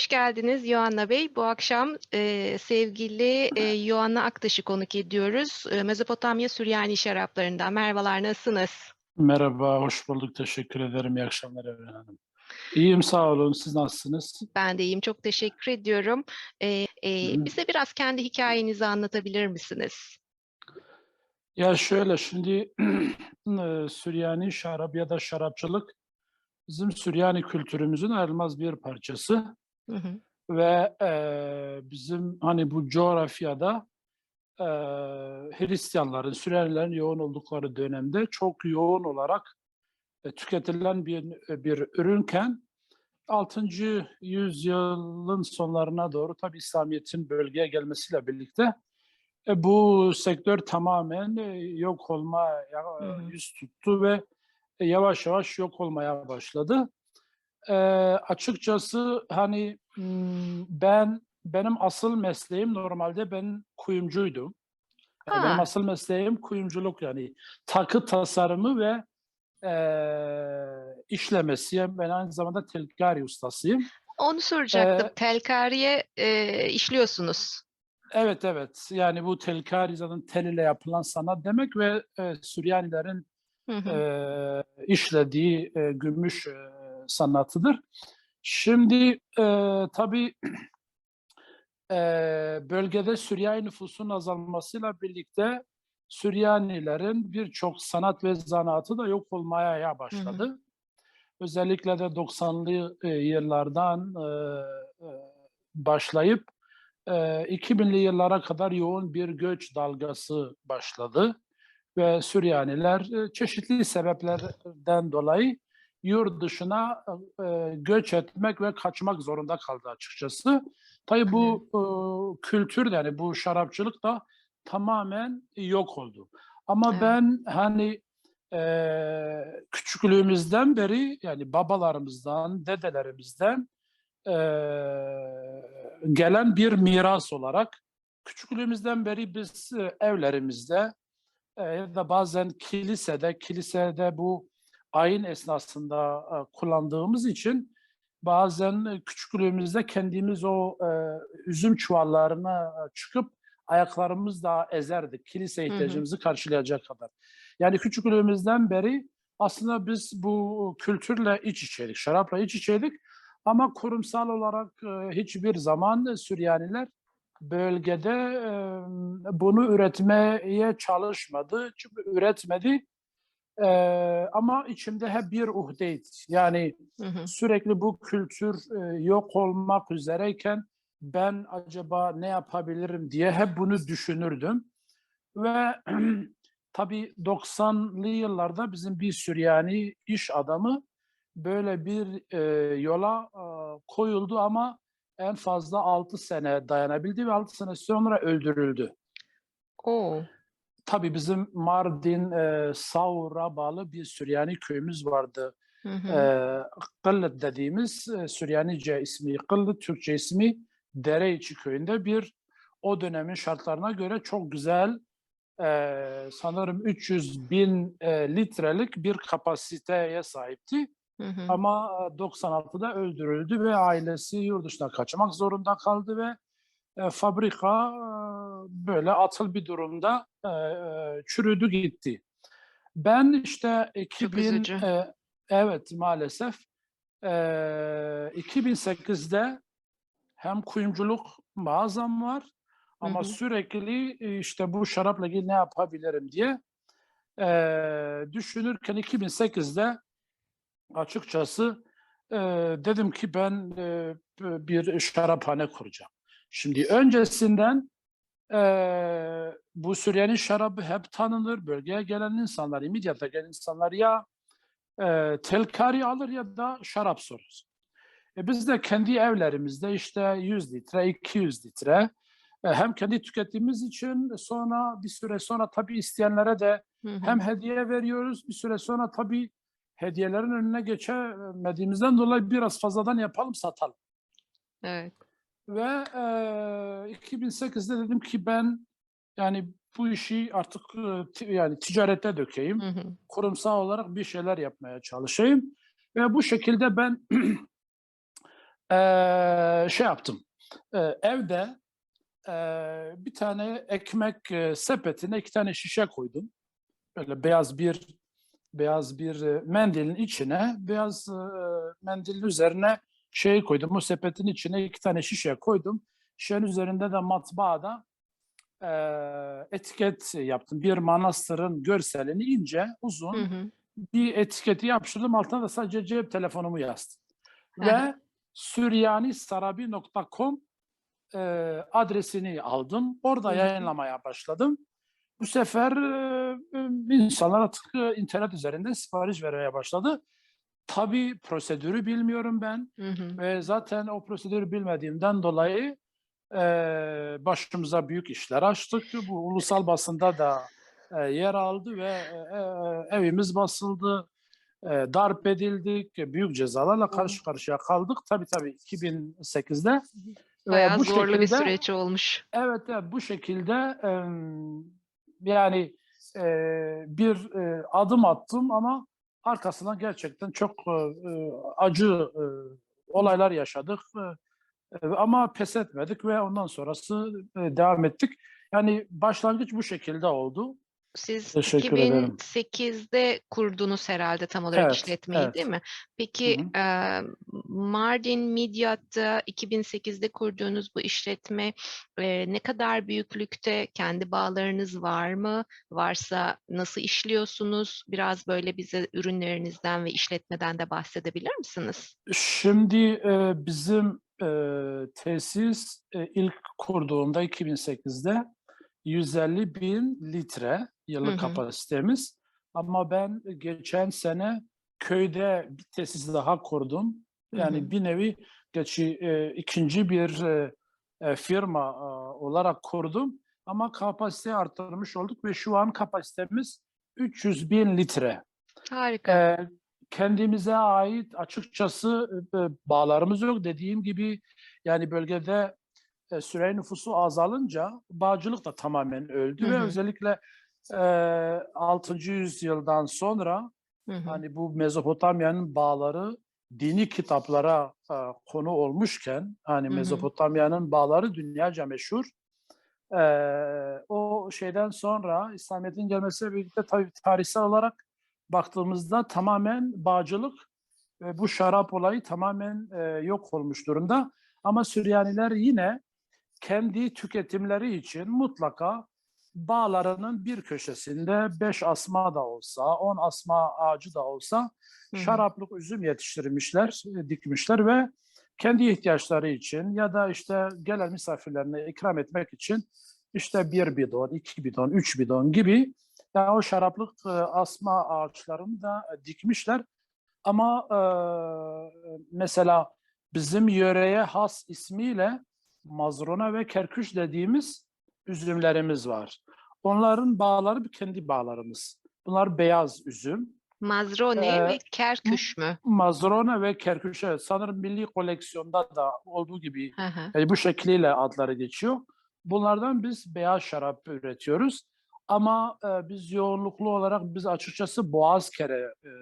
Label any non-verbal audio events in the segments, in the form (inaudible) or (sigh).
hoş geldiniz Yoanna Bey. Bu akşam e, sevgili e, Yoanna Aktaş'ı konuk ediyoruz. E, Mezopotamya Süryani şaraplarından. Merhabalar, nasılsınız? Merhaba, hoş bulduk. Teşekkür ederim. İyi akşamlar Evren Hanım. İyiyim, sağ olun. Siz nasılsınız? Ben de iyiyim, çok teşekkür ediyorum. E, e, Hı. bize biraz kendi hikayenizi anlatabilir misiniz? Ya şöyle, şimdi eee, (clears throat) Süryani şarap ya da şarapçılık bizim Süryani kültürümüzün ayrılmaz bir parçası Hı hı. ve eee, bizim hani bu coğrafyada eee, Hristiyanların, Süryanilerin yoğun oldukları dönemde çok yoğun olarak e, tüketilen bir bir ürünken 6. yüzyılın sonlarına doğru tabii İslamiyet'in bölgeye gelmesiyle birlikte e, bu sektör tamamen e, yok hı. yüz tuttu ve e, yavaş yavaş yok olmaya başladı. E, açıkçası hani ben benim asıl mesleğim normalde ben kuyumcuydum. Yani benim asıl mesleğim kuyumculuk yani takı tasarımı ve e, işlemesi. Ben aynı zamanda telkari ustasıyım. Onu soracaktım. Ee, Telkariye e, işliyorsunuz. Evet evet yani bu telkari zaten tel ile yapılan sanat demek ve e, Süryanilerin Hı hı. e, işlediği e, gümüş e, sanatıdır. Şimdi e, tabii e, bölgede Süryani nüfusun azalmasıyla birlikte Süryanilerin birçok sanat ve zanaatı da yok olmaya ya başladı. Özellikle de 90'lı e, yıllardan e, e, başlayıp e, 2000'li yıllara kadar yoğun bir göç dalgası başladı ve Süryaniler e, çeşitli sebeplerden dolayı yurt dışına e, göç etmek ve kaçmak zorunda kaldı açıkçası. Tabii bu e, kültür yani bu şarapçılık da tamamen yok oldu. Ama Evet. ben hani e, küçüklüğümüzden beri yani babalarımızdan, dedelerimizden e, gelen bir miras olarak küçüklüğümüzden beri biz e, evlerimizde e, ya da bazen kilisede, kilisede bu ayin esnasında e, kullandığımız için bazen e, küçüklüğümüzde kendimiz o e, üzüm çuvallarına çıkıp ayaklarımızla ezerdik. Kilise Hı hı. ihtiyacımızı karşılayacak kadar. Yani küçüklüğümüzden beri aslında biz bu kültürle iç içeydik, şarapla iç içeydik. Ama kurumsal olarak e, hiçbir zaman Süryaniler bölgede e, bunu üretmeye çalışmadı. Çünkü üretmedi. E, ama içimde hep bir uhdeydi. Yani Hı hı. sürekli bu kültür e, yok olmak üzereyken ben acaba ne yapabilirim diye hep bunu düşünürdüm. Ve (clears throat) tabii 90'lı yıllarda bizim bir Süryani iş adamı böyle bir e, yola e, koyuldu ama en fazla 6 sene dayanabildi ve 6 sene sonra öldürüldü. Oo. Tabii bizim Mardin e, Savur'a bağlı bir Süryani köyümüz vardı. Hı hı. E, Kıllıt dediğimiz e, Süryanice ismi Kıllıt, Türkçe ismi Dereiçi köyünde bir o dönemin şartlarına göre çok güzel e, sanırım 300 bin e, litrelik bir kapasiteye sahipti. Hı hı. Ama e, 96'da öldürüldü ve ailesi yurt dışına kaçmak zorunda kaldı ve e, fabrika e, böyle atıl bir durumda e, e, çürüdü gitti. Ben işte 2000 üzücü. e, evet maalesef e, 2008'de hem kuyumculuk mağazam var ama hı. sürekli e, işte bu şarapla ilgili ne yapabilirim diye e, düşünürken 2008'de açıkçası e, dedim ki ben e, bir şaraphane kuracağım. Şimdi öncesinden e, bu Süryani şarabı hep tanınır. Bölgeye gelen insanlar, İmidyat'a gelen insanlar ya e, telkari alır ya da şarap sorur. E, biz de kendi evlerimizde işte 100 litre, 200 litre e, hem kendi tükettiğimiz için sonra bir süre sonra tabii isteyenlere de Hı hı. hem hediye veriyoruz bir süre sonra tabii hediyelerin önüne geçemediğimizden dolayı biraz fazladan yapalım satalım. Evet. Ve e, 2008'de dedim ki ben yani bu işi artık e, yani ticarete dökeyim. Hı hı. Kurumsal olarak bir şeyler yapmaya çalışayım. Ve bu şekilde ben (clears throat) Eee, şey yaptım. Eee, evde eee, bir tane ekmek eee, sepetine iki tane şişe koydum. Böyle beyaz bir beyaz bir eee, mendilin içine, beyaz eee, mendilin üzerine şey koydum. O sepetin içine iki tane şişe koydum. Şişenin üzerinde de matbaada eee, etiket yaptım. Bir manastırın görselini ince, uzun Hı hı. bir etiketi yapıştırdım. Altına da sadece cep telefonumu yazdım. Hı. Ve suryanisarabi.com eee, adresini aldım. Orada Hı hı. yayınlamaya başladım. Bu sefer eee, insanlar artık eee, internet üzerinden sipariş vermeye başladı. Tabii prosedürü bilmiyorum ben Hı hı. ve zaten o prosedürü bilmediğimden dolayı eee, başımıza büyük işler açtık. Bu ulusal basında da eee, yer aldı ve eee, evimiz basıldı, eee, darp edildik, büyük cezalarla karşı karşıya kaldık. Tabii tabii 2008'de ve Bayağı bu zorlu bir şekilde süreç olmuş. Evet, evet bu şekilde emm, yani eee, bir eee, adım attım ama arkasından gerçekten çok eee, acı eee, olaylar yaşadık. Eee, ama pes etmedik ve ondan sonrası devam ettik. Yani başlangıç bu şekilde oldu. Siz Teşekkür ederim. 2008'de kurdunuz herhâlde tam olarak Evet, işletmeyi, değil evet. mi? Hı Peki, hı. eee, Mardin Midyat'ta 2008'de kurduğunuz bu işletme, eee, ne kadar büyüklükte? Kendi bağlarınız var mı? Varsa nasıl işliyorsunuz? Biraz böyle bize ürünlerinizden ve işletmeden de bahsedebilir misiniz? Şimdi eee, bizim eee, tesis eee, ilk kurduğumda 2008'de 150.000 litre Hı yıllık hı. kapasitemiz. Ama ben geçen sene köyde bir tesis daha kurdum. Hı hı. Yani bir nevi geçi eee, ikinci bir eee, firma aaa, olarak kurdum ama kapasiteyi arttırmış olduk ve şu an kapasitemiz 300.000 litre. Harika. Eee, kendimize ait açıkçası eee, bağlarımız yok. Dediğim gibi yani bölgede eee, Süryani nüfusu azalınca bağcılık da tamamen Hı öldü ve hı. özellikle eee 6. yüzyıldan sonra Hı hı. hani bu Mezopotamya'nın bağları dini kitaplara aaa, konu olmuşken hani Hı hı. Mezopotamya'nın bağları dünyaca meşhur. Eee, o şeyden sonra İslamiyet'in gelmesiyle birlikte tabii tarihsel olarak baktığımızda tamamen bağcılık ve bu şarap olayı tamamen eee, yok olmuş durumda. Ama Süryaniler yine kendi tüketimleri için mutlaka bağlarının bir köşesinde 5 asma da olsa, 10 asma ağacı da olsa Hı hı. şaraplık üzüm yetiştirmişler, eee, dikmişler ve kendi ihtiyaçları için ya da işte gelen misafirlerine ikram etmek için işte 1 bidon, 2 bidon, 3 bidon gibi ya o şaraplık eee, asma ağaçlarını da dikmişler. Ama eee, mesela bizim yöreye has ismiyle mazrona ve kerküş dediğimiz üzümlerimiz var. Onların bağları kendi bağlarımız. Bunlar beyaz üzüm. Mazrone Eee, ve kerküş mü? mazrona ve kerküş evet. Sanırım milli koleksiyonda da olduğu gibi Hı hı. yani bu şekliyle adları geçiyor. Bunlardan biz beyaz şarap üretiyoruz. Ama eee, biz yoğunluklu olarak biz açıkçası Boğazkere eee,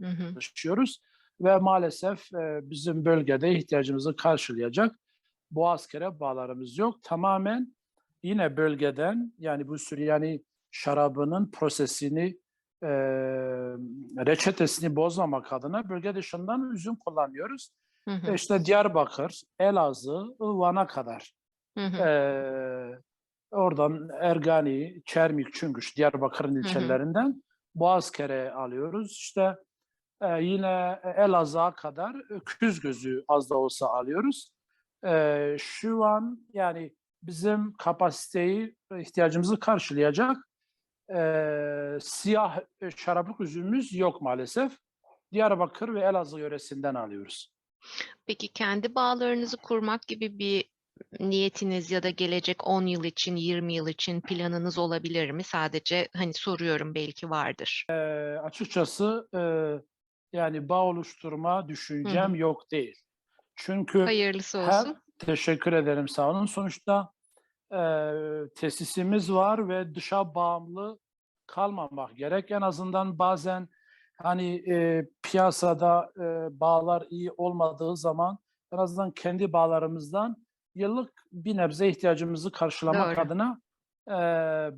Hı hı. çalışıyoruz ve maalesef eee, bizim bölgede ihtiyacımızı karşılayacak Boğazkere bağlarımız yok. Tamamen yine bölgeden yani bu Süryani şarabının prosesini eee, reçetesini bozmamak adına bölge dışından üzüm kullanıyoruz. Hı hı. işte Diyarbakır, Elazığ, Van'a kadar Hı hı. eee, oradan Ergani, Çermik, Çüngüş, Diyarbakır'ın Hı hı. ilçelerinden Boğazkere alıyoruz. İşte eee, yine Elazığ'a kadar Öküzgözü az da olsa alıyoruz. Eee, şu an yani bizim kapasiteyi ihtiyacımızı karşılayacak eee, siyah şaraplık üzümümüz yok maalesef. Diyarbakır ve Elazığ yöresinden alıyoruz. Peki kendi bağlarınızı kurmak gibi bir niyetiniz ya da gelecek 10 yıl için, 20 yıl için planınız olabilir mi? Sadece hani soruyorum belki vardır. Eee, açıkçası eee, yani bağ oluşturma düşüncem hı. yok değil. Çünkü Hayırlısı her olsun. teşekkür ederim sağ olun. Sonuçta eee, tesisimiz var ve dışa bağımlı kalmamak gerek. En azından bazen hani eee, piyasada eee, bağlar iyi olmadığı zaman en azından kendi bağlarımızdan yıllık bir nebze ihtiyacımızı karşılamak Doğru. adına e,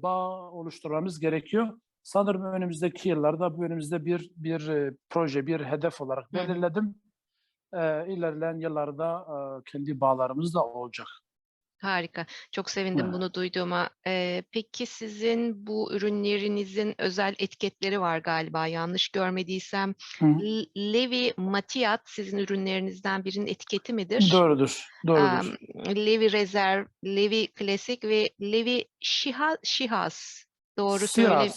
bağ oluşturmamız gerekiyor. Sanırım önümüzdeki yıllarda bu önümüzde bir bir e, proje, bir hedef olarak belirledim. E, ilerleyen yıllarda e, kendi bağlarımız da olacak. Harika. Çok sevindim Evet. bunu duyduğuma. Eee, peki sizin bu ürünlerinizin özel etiketleri var galiba yanlış görmediysem. Hı. L- Levi Matiyat sizin ürünlerinizden birinin etiketi midir? Doğrudur, doğrudur. Em, Levi Reserve, Levi Klasik ve Levi Şiha, Şihaz. Doğru söyle.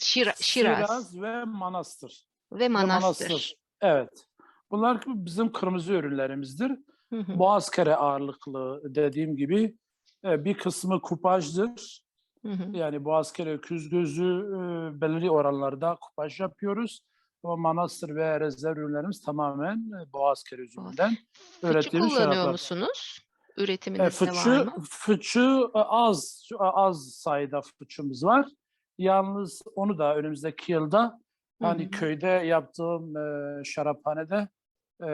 Şira, Şiraz Siraz ve Manastır. ve Ve Manastır. Evet. Bunlar bizim kırmızı ürünlerimizdir. Hı, Boğazkere ağırlıklı dediğim gibi e, bir kısmı kupajdır. hı hı. Yani Boğazkere öküz gözü e, belirli oranlarda kupaj yapıyoruz. Ama manastır ve rezerv ürünlerimiz tamamen e, Boğazkere üzümünden Fıçı üretilmiş kullanıyor şaraplar. musunuz? E, Üretiminizde var fıçı, mı? fıçı e, az az sayıda fıçımız var. Yalnız onu da önümüzdeki yılda Hı hani hı. köyde yaptığım e, şaraphanede e,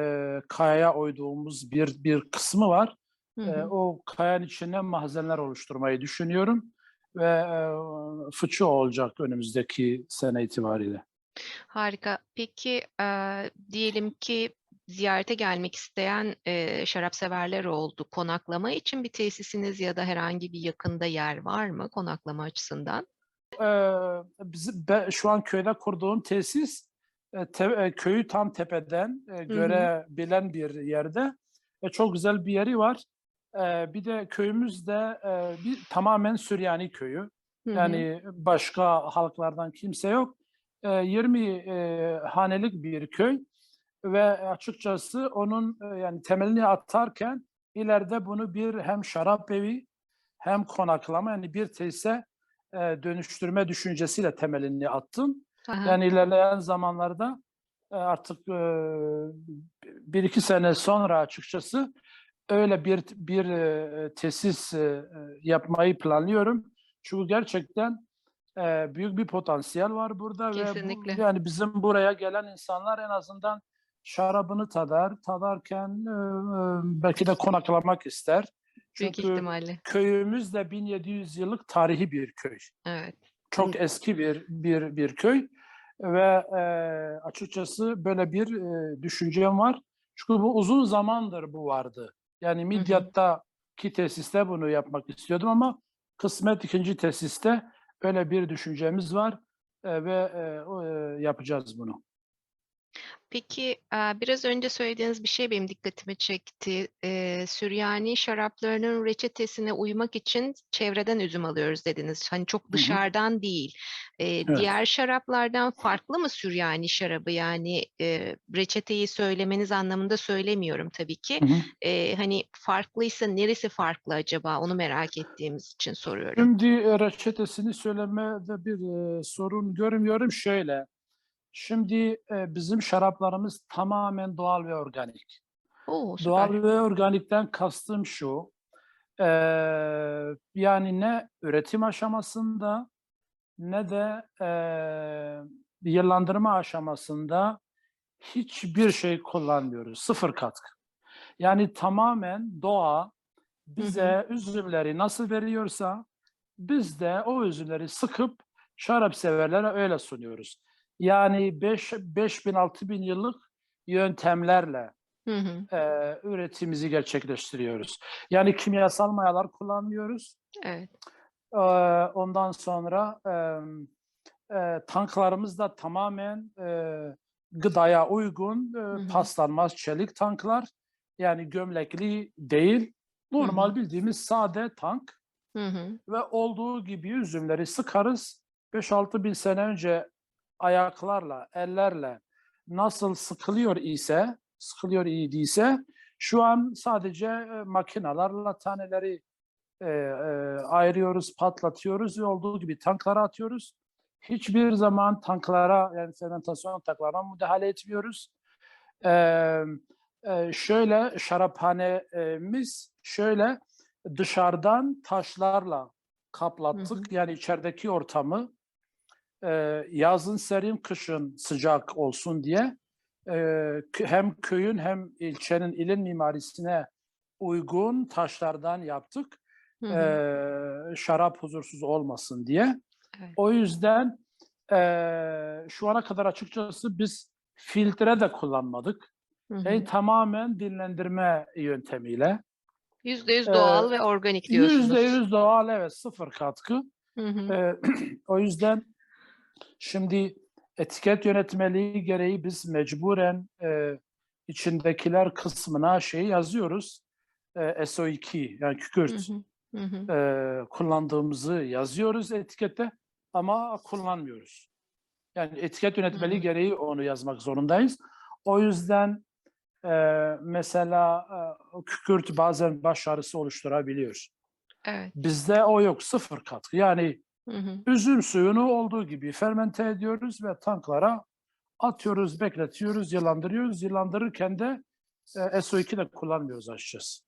kayaya oyduğumuz bir bir kısmı var. Hı E, o kayanın içine malzemeler oluşturmayı düşünüyorum ve e, fıçı olacak önümüzdeki sene itibariyle. Harika. Peki eee, diyelim ki ziyarete gelmek isteyen eee şarap severler oldu. Konaklama için bir tesisiniz ya da herhangi bir yakında yer var mı konaklama açısından? E, bizim ben şu an köyde kurduğum tesis e, te- e, köyü tam tepeden e, görebilen bir yerde ve çok güzel bir yeri var. E, bir de köyümüzde e, bir tamamen Süryani köyü. Hı hı. Yani başka halklardan kimse yok. E, 20 e, hanelik bir köy ve açıkçası onun e, yani temelini atarken ileride bunu bir hem şarap evi hem konaklama yani bir tesise e, dönüştürme düşüncesiyle temelini attım. Aha, Yani ilerleyen zamanlarda e, artık e, bir iki sene sonra açıkçası öyle bir bir e, tesis yapmayı planlıyorum. Çünkü gerçekten büyük bir potansiyel var burada ve bu, Kesinlikle. yani bizim buraya gelen insanlar en azından şarabını tadar, tadarken belki de konaklamak ister. büyük Çünkü ihtimalle. köyümüz de 1700 yıllık tarihi bir köy Evet. Çok eski bir bir bir köy ve e, açıkçası böyle bir e, düşüncem var. Çünkü bu uzun zamandır bu vardı. Yani Midyat'taki tesiste bunu yapmak istiyordum ama kısmet ikinci tesiste öyle bir düşüncemiz var e, ve e, e, yapacağız bunu. Peki biraz önce söylediğiniz bir şey benim dikkatimi çekti. Süryani şaraplarının reçetesine uymak için çevreden üzüm alıyoruz dediniz. Hani çok hı. dışarıdan değil. Evet. diğer şaraplardan farklı mı Süryani şarabı? Yani reçeteyi söylemeniz anlamında söylemiyorum tabii ki. Hı hı. Hani farklıysa neresi farklı acaba? Onu merak ettiğimiz için soruyorum. Şimdi reçetesini söylemede bir sorun görmüyorum. Şöyle, şimdi e, bizim şaraplarımız tamamen doğal ve organik. Oo, süper. Doğal ve organikten kastım şu, eee, yani ne üretim aşamasında ne de eee yıllandırma aşamasında hiçbir şey kullanmıyoruz. Sıfır katkı. Yani tamamen doğa bize üzümleri nasıl veriyorsa biz de o üzümleri sıkıp şarap severlere öyle sunuyoruz. Yani 5 5000 6000 yıllık yöntemlerle Hı hı. eee üretimimizi gerçekleştiriyoruz. Yani kimyasal mayalar kullanmıyoruz. Evet. Eee, ondan sonra emm, eee, tanklarımız da tamamen eee, gıdaya uygun eee, Hı hı. paslanmaz çelik tanklar. Yani gömlekli değil. Normal hı. bildiğimiz sade tank Hı hı. ve olduğu gibi üzümleri sıkarız. 5-6 bin sene önce ayaklarla, ellerle nasıl sıkılıyor ise, sıkılıyor idiyse şu an sadece e, makinelerle taneleri e, e, ayırıyoruz, patlatıyoruz ve olduğu gibi tanklara atıyoruz. Hiçbir zaman tanklara yani fermentasyon tanklarına müdahale etmiyoruz. Eee e, şöyle şaraphanemiz şöyle dışarıdan taşlarla kaplattık. Yani içerideki ortamı e, yazın serin, kışın sıcak olsun diye e, hem köyün hem ilçenin ilin mimarisine uygun taşlardan yaptık. Hı hı. Eee, şarap huzursuz olmasın diye. Evet. O yüzden eee, şu ana kadar açıkçası biz filtre de kullanmadık. Hı hı. E, tamamen dinlendirme yöntemiyle. Yüzde yüz Eee, doğal ve organik diyorsunuz. Yüzde yüz doğal evet sıfır katkı. Hı hı. Eee, (clears throat) o yüzden şimdi etiket yönetmeliği gereği biz mecburen eee, içindekiler kısmına şey yazıyoruz. Eee, SO2 yani kükürt hı. Hı hı. eee, kullandığımızı yazıyoruz etikette ama kullanmıyoruz. Yani etiket yönetmeliği hı. gereği onu yazmak zorundayız. O yüzden eee, mesela o kükürt bazen baş ağrısı oluşturabiliyor. Evet. Bizde o yok sıfır katkı. Yani Hı üzüm suyunu olduğu gibi fermente ediyoruz ve tanklara atıyoruz, bekletiyoruz, yılandırıyoruz. Yılandırırken de e, SO2 de kullanmıyoruz açıkçası.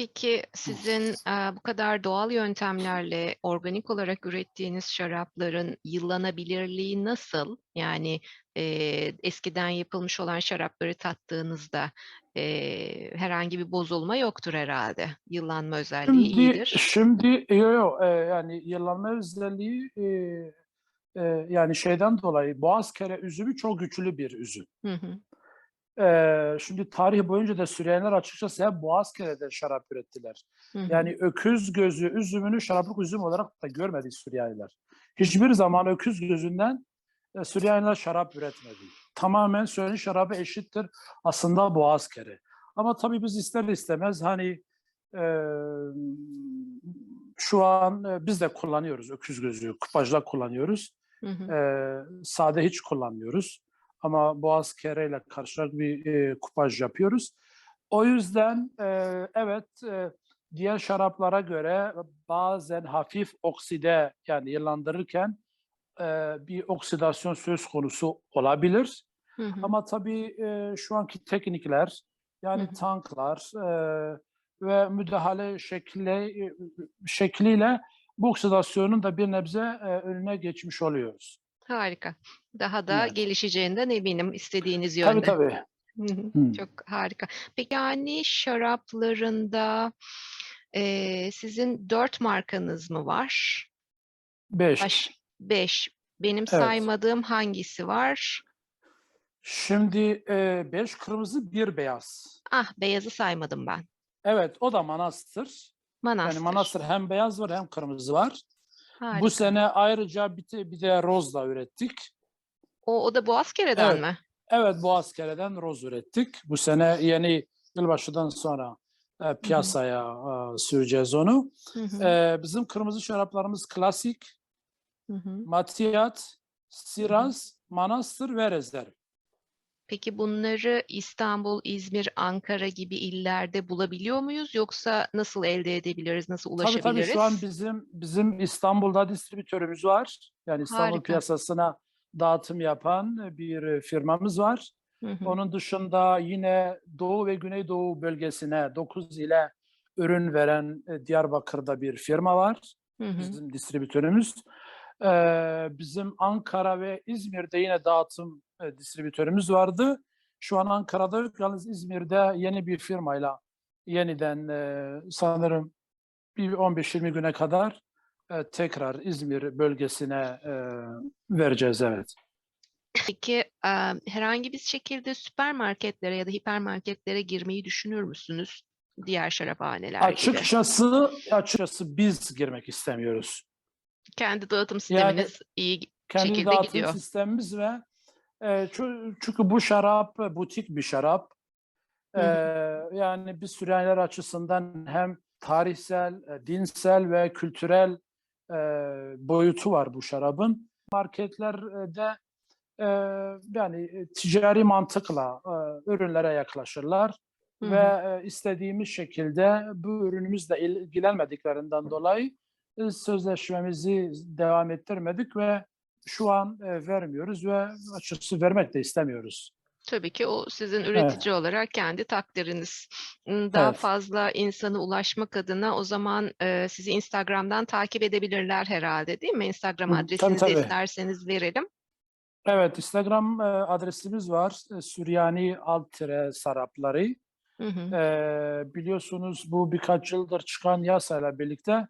Peki sizin eee, bu kadar doğal yöntemlerle organik olarak ürettiğiniz şarapların yıllanabilirliği nasıl? Yani eee, eskiden yapılmış olan şarapları tattığınızda eee, herhangi bir bozulma yoktur herhalde. Yıllanma özelliği Şimdi, iyidir. şimdi yo, yo, e, yani yıllanma özelliği e, e, yani şeyden dolayı Boğazkere üzümü çok güçlü bir üzüm. Hı hı. E, şimdi tarih boyunca da Süryaniler açıkçası hep Boğazkere'de şarap ürettiler. Hı hı. Yani öküz gözü üzümünü şaraplık üzüm olarak da görmedi Süryaniler. Hiçbir zaman öküz gözünden e, Süryaniler şarap üretmedi. Tamamen Süryani şarabı eşittir aslında Boğazkere. Ama tabii biz ister istemez hani e, şu an e, biz de kullanıyoruz öküz gözü, kupajla kullanıyoruz. Hı hı. E, sade hiç kullanmıyoruz. Ama boğaz kereyle karşılık bir e, kupaj yapıyoruz. O yüzden e, evet e, diğer şaraplara göre bazen hafif okside yani yıllandırırken e, bir oksidasyon söz konusu olabilir. Hı hı. Ama tabii e, şu anki teknikler yani Hı hı. tanklar e, ve müdahale şekli, e, şekliyle bu oksidasyonun da bir nebze e, önüne geçmiş oluyoruz. Harika. Daha da Evet. gelişeceğinden eminim istediğiniz Tabii yönde. tabii. Hı. Çok harika. Peki yani şaraplarında eee, sizin dört markanız mı var? Beş. Baş, beş. Benim Evet. saymadığım hangisi var? Şimdi e, beş kırmızı bir beyaz. Ah, beyazı saymadım ben. Evet o da manastır. Manastır. Yani manastır hem beyaz var hem kırmızı var. Harika. Bu sene ayrıca bir de, bir de roz da ürettik. O, o da Boğazkere'den Evet. mi? Evet Boğazkere'den roz ürettik. Bu sene yeni yılbaşından sonra e, piyasaya e, süreceğiz onu. Hı hı, E, bizim kırmızı şaraplarımız klasik, hı hı. matiyat, siraz, manastır ve rezerv. Peki bunları İstanbul, İzmir, Ankara gibi illerde bulabiliyor muyuz? Yoksa nasıl elde edebiliriz, nasıl Tabii tabii ulaşabiliriz? şu an bizim bizim İstanbul'da distribütörümüz var. Yani İstanbul Harika. piyasasına dağıtım yapan bir firmamız var. Hı hı, Onun dışında yine Doğu ve Güneydoğu bölgesine 9 ile ürün veren e, Diyarbakır'da bir firma var. hı hı. Bizim distribütörümüz. Ee, bizim Ankara ve İzmir'de yine dağıtım e, distribütörümüz vardı. Şu an Ankara'da. Yalnız İzmir'de yeni bir firmayla yeniden e, sanırım bir 15-20 güne kadar e, tekrar İzmir bölgesine e, vereceğiz evet. Peki herhangi bir şekilde süpermarketlere ya da hipermarketlere girmeyi düşünür müsünüz? Diğer şaraphaneler gibi. Açıkçası açıkçası biz girmek istemiyoruz. Kendi dağıtım Yani sisteminiz iyi kendi şekilde dağıtım gidiyor. sistemimiz ve e, çü- çünkü bu şarap e, butik bir şarap. E, yani biz Süryaniler açısından hem tarihsel, e, dinsel ve kültürel e, boyutu var bu şarabın. Marketlerde e, yani ticari mantıkla e, ürünlere yaklaşırlar Hı ve hı. e, istediğimiz şekilde bu ürünümüzle ilgilenmediklerinden dolayı sözleşmemizi devam ettirmedik ve şu an e, vermiyoruz ve açıkçası vermek de istemiyoruz. Tabii ki o sizin Evet. üretici olarak kendi takdiriniz. Daha Evet. fazla insana ulaşmak adına o zaman eee, sizi Instagram'dan takip edebilirler herhalde değil mi? Instagram tabii adresinizi de tabii. isterseniz verelim. Evet, Instagram e, adresimiz var. E, Süryani alt tire sarapları. Hı hı. E, biliyorsunuz bu birkaç yıldır çıkan yasayla birlikte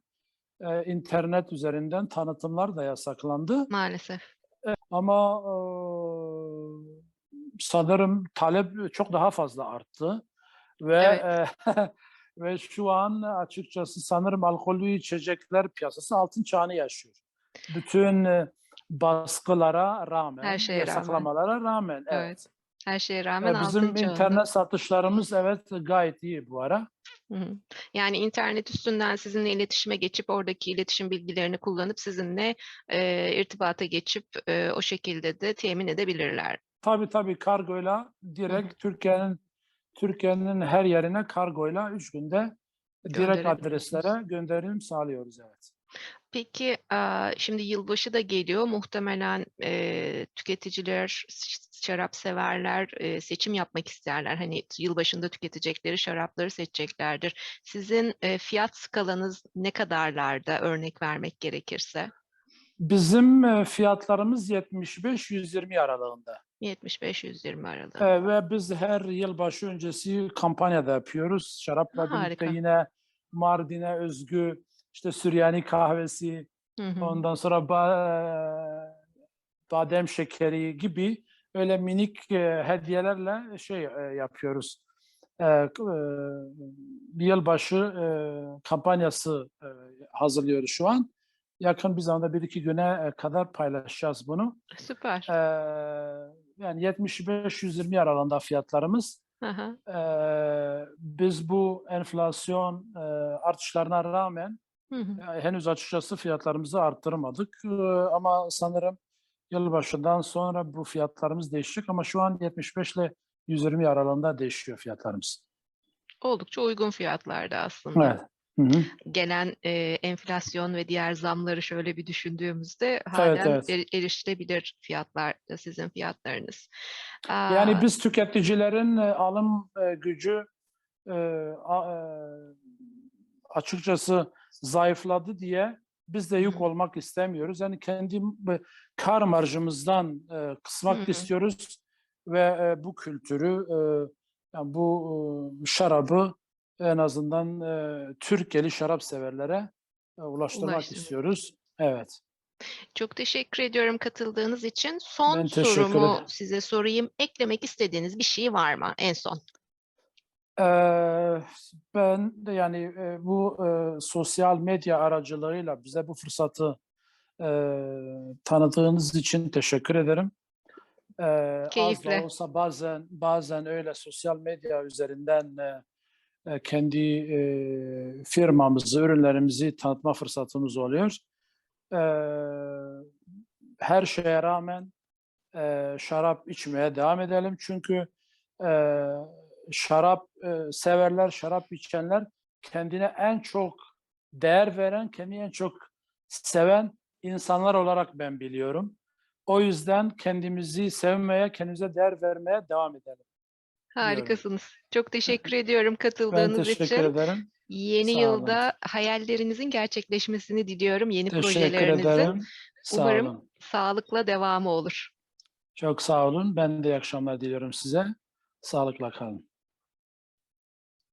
e, internet üzerinden tanıtımlar da yasaklandı. Maalesef. Ama e, sanırım talep çok daha fazla arttı ve e, (laughs) ve şu an açıkçası sanırım alkollü içecekler piyasası altın çağını yaşıyor. Bütün e, baskılara rağmen, Her şeye rağmen. yasaklamalara rağmen. Evet. Evet. Her şeye E, rağmen bizim altın çağında. internet satışlarımız evet gayet iyi bu ara. Yani internet üstünden sizinle iletişime geçip oradaki iletişim bilgilerini kullanıp sizinle e, irtibata geçip e, o şekilde de temin edebilirler. Tabii tabii kargoyla direkt Türkiye'nin Türkiye'nin her yerine kargoyla üç günde direkt adreslere gönderim sağlıyoruz evet. Peki şimdi yılbaşı da geliyor. Muhtemelen tüketiciler, şarap severler seçim yapmak isterler. Hani yılbaşında tüketecekleri şarapları seçeceklerdir. Sizin fiyat skalanız ne kadarlarda örnek vermek gerekirse? Bizim fiyatlarımız 75-120 aralığında. 75-120 arada. E, ve biz her yılbaşı öncesi kampanya da yapıyoruz. Şarapla birlikte Harika. yine Mardin'e özgü işte Süryani kahvesi, Hı hı. ondan sonra ba- badem şekeri gibi öyle minik e, hediyelerle şey e, yapıyoruz. E, e, yılbaşı e, kampanyası e, hazırlıyoruz şu an. Yakın bir zamanda bir iki güne kadar paylaşacağız bunu. Süper. E, yani 75-120 aralığında fiyatlarımız. Hı hı. E, biz bu enflasyon e, artışlarına rağmen Hı hı. henüz açıkçası fiyatlarımızı arttırmadık Ee, ama sanırım yılbaşından sonra bu fiyatlarımız değişecek ama şu an 75 ile 120 aralığında değişiyor fiyatlarımız. Oldukça uygun fiyatlarda aslında. Evet. Hı hı. gelen eee, enflasyon ve diğer zamları şöyle bir düşündüğümüzde halen evet. eri- erişilebilir fiyatlar sizin fiyatlarınız. Yani Aa, biz tüketicilerin e, alım e, gücü e, a- e, açıkçası zayıfladı diye biz de yük olmak istemiyoruz. Yani kendi kar marjımızdan e, kısmak istiyoruz ve e, bu kültürü, e, yani bu e, şarabı en azından e, Türkiye'li şarap severlere e, ulaştırmak Ulaştırmak. istiyoruz. Evet. çok teşekkür ediyorum katıldığınız için. Son sorumu ederim. size sorayım. Eklemek istediğiniz bir şey var mı en son? Ben de yani bu sosyal medya aracılığıyla bize bu fırsatı tanıdığınız için teşekkür ederim. Eee, az da Keyifle. olsa bazen bazen öyle sosyal medya üzerinden kendi firmamızı, ürünlerimizi tanıtma fırsatımız oluyor. Her şeye rağmen şarap içmeye devam edelim çünkü şarap e, severler, şarap içenler kendine en çok değer veren, kendini en çok seven insanlar olarak ben biliyorum. O yüzden kendimizi sevmeye, kendimize değer vermeye devam edelim. Harikasınız. Çok teşekkür ediyorum Ben katıldığınız teşekkür için. ederim. Yeni Sağ olun. yılda hayallerinizin gerçekleşmesini diliyorum. Yeni Teşekkür projelerinizin ederim. Sağ umarım olun. sağlıkla devamı olur. Çok sağ olun. Ben de iyi akşamlar diliyorum size. Sağlıkla kalın.